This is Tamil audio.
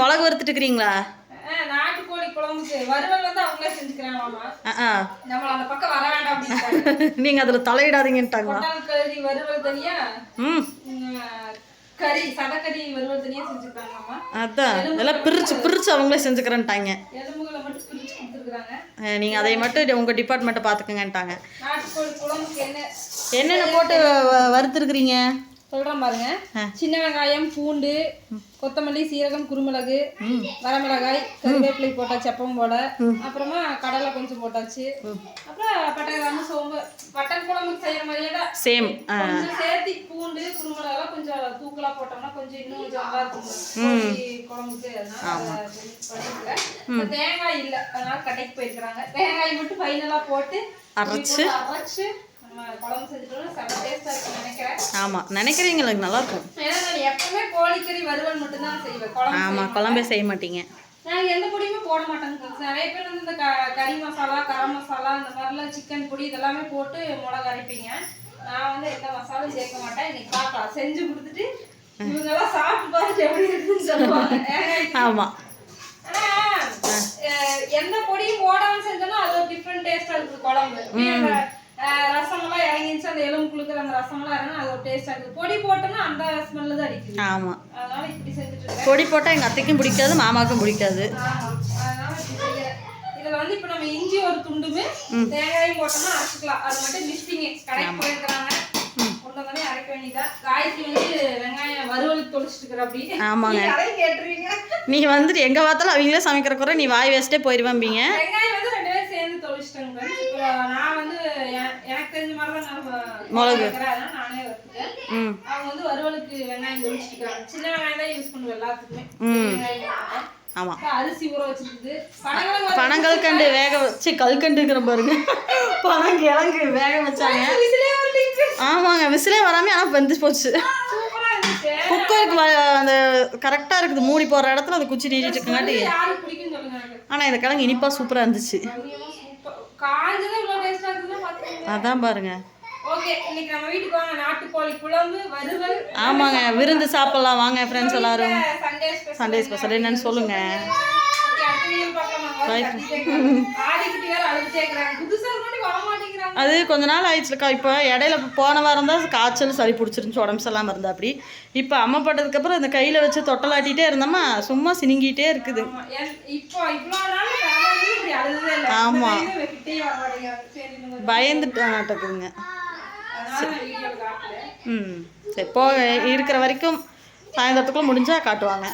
மிளகு வறுத்துட்டு இருக்கிறீங்களா நீங்கள் அதில் செஞ்சுக்கிறாங்களாமா. அதான். இதெல்லாம் பிரித்து பிரித்து அவங்களே செஞ்சுக்கிறேன்ட்டாங்க. பிரிச்சு நீங்கள் அதை மட்டும் உங்கள் டிபார்ட்மெண்ட்டை என்ன? என்னென்ன போட்டு வறுத்துருக்குறீங்க? சொல்றேன் பாருங்க. சின்ன வெங்காயம் பூண்டு கொத்தமல்லி சீரகம் குருமிளகு வரமிளகாய் கருவேப்பிலை போட்டாச்சு எப்பவும் போல. அப்புறமா கடலை கொஞ்சம் போட்டாச்சு. அப்புறம் பட்டை கிராம்பு சோம்பு மட்டன் குழம்புக்கு செய்யற மாதிரியே தான். சேம் கொஞ்சம் சேர்த்தி பூண்டு குருமிளகெல்லாம் கொஞ்சம் தூக்கலா போட்டோம்னா கொஞ்சம் இன்னும் கொஞ்சம் நல்லா இருக்கும் கோழி குழம்புக்கு அதனால தேங்காய் இல்ல. அதனால கடைக்கு போயிருக்கிறாங்க. தேங்காய் மட்டும் ஃபைனலா போட்டு அரைச்சு? அரைச்சு இருக்கும்னு நினைக்கிறேன். ஆமாம் நினைக்கிறீங்களுக்கு நல்லாயிருக்கும். எப்பவுமே கோழிக்கறி வறுவல் மட்டும்தான் செய்வேன். ஆமாம் குழம்பே செய்ய மாட்டீங்க. நான் எந்த பொடியுமே போட மாட்டேங்க நிறைய பேர் வந்து இந்த க- கறி மசாலா கரம் மசாலா இந்த மாதிரிலாம் சிக்கன் பொடி இதெல்லாமே போட்டு மிளகு அரைப்பீங்க. நான் வந்து எந்த மசாலும் சேர்க்க மாட்டேன். இன்னைக்கு பார்க்கலாம். செஞ்சு கொடுத்துட்டு இவங்கெல்லாம் சாப்பிட்டு பார்த்துட்டு எப்படி இருக்குன்னு சொல்லுவாங்க. ஆமாம் எந்த பொடியும் போடாம செஞ்சோம்னா அது ஒரு டிஃப்ரெண்ட் டேஸ்டா இருக்குது குழம்பு. இந்த, இறங்கிச்சு அந்த எலும்பு குளுக்குற அந்த ரசமெல்லாம் இறங்கினா அது ஒரு டேஸ்டா இருக்குது. பொடி போட்டோம்னா அந்த ஸ்மெல்லு தான் அடிக்குது. ஆமாம் அதனால இப்படி செஞ்சுட்டு பொடி போட்டால் எங்கள் அத்தைக்கும் பிடிக்காது மாமாவுக்கும் பிடிக்காது. ஆமா. இதுல வந்து இப்ப நம்ம இஞ்சி ஒரு துண்டுமே தேங்காயும் போட்டோம்னா அரைச்சுக்கலாம். அது மட்டும் லிஸ்டிங் கடைக்கு போயிருக்கிறாங்க. கொண்டு வந்தோடனே அரைக்க வேண்டியதா? காய்ச்சி வந்து வெங்காயம் வறுவலுக்கு தொளிச்சிட்டு இருக்கிற அப்படி. ஆமாங்க. நீங்க அதையும் கேட்டுருவீங்க. நீ வந்துட்டு எங்கே பார்த்தாலும் அவங்களே சமைக்கிற குறை நீ வாய் வச்சுட்டே வெங்காயம் வந்து friends. இப்போ நான் வந்து எனக்கு தெரிஞ்ச மாதிரி தான் நான் மிளகு. வைக்கிறேன். அதனால நானே வறுத்துட்டேன் ம் அவங்க வந்து வறுவலுக்கு வெங்காயம் தொளிச்சிட்டு இருக்காங்க சின்ன வெங்காயம் தான் யூஸ் பண்ணுவேன் எல்லாத்துக்குமே பெரிய வெங்காயம் போட மாட்டேன். ஆமாம் அப்புறம் அரிசி ஊற வச்சிருக்குது பனங்கிழங்கு பனங்கல்கண்டு வேக வச்சு கல்கண்டுங்கிற பாருங்க பனங்கிழங்கு வேக வச்சாங்க. ஆமாங்க விசிலே வராமல் ஆனால் வெந்து போச்சு. குக்கருக்கு அந்த கரெக்டாக இருக்குது மூடி போடுற இடத்துல அந்த குச்சி நீட்டிட்டு இருக்கங்காட்டி. ஆனால் இந்த கிழங்கு இனிப்பாக சூப்பராக இருந்துச்சு அதான் பாருங்க. ஆமாங்க விருந்து சாப்பிடலாம். வாங்க ஃப்ரெண்ட்ஸ் எல்லாரும். சண்டே ஸ்பெஷல் சண்டே ஸ்பெஷல் என்னன்னு சொல்லுங்க. அது கொஞ்ச நாள் ஆயிடுச்சுலக்கா இப்போ இடையில போன வாரம் தான் காய்ச்சல் சளி பிடிச்சிருந்துச்சு உடம்பு சரியில்லாமல் இருந்தா அப்படி. இப்போ அம்மா பட்டதுக்கப்புறம் இந்த கையில் வச்சு தொட்டலாட்டிகிட்டே இருந்தோமா சும்மா சினிங்கிட்டே இருக்குது. ஆமா, என்- இப்போ இவ்வளவு நாள் கல்யாணம் இப்படி அழுததே இல்ல. ஆமா. இந்த கையில கிட்டேயே வர மாட்டேங்கிறாங்க. சரி நம்ம பயந்துட்டு நாட்டுக்குதுங்க அதனால நான் வீடியோல காட்டல. ம் சரி போ இருக்கிற வரைக்கும் சாயந்தரத்துக்குள்ள முடிஞ்சா காட்டுவாங்க.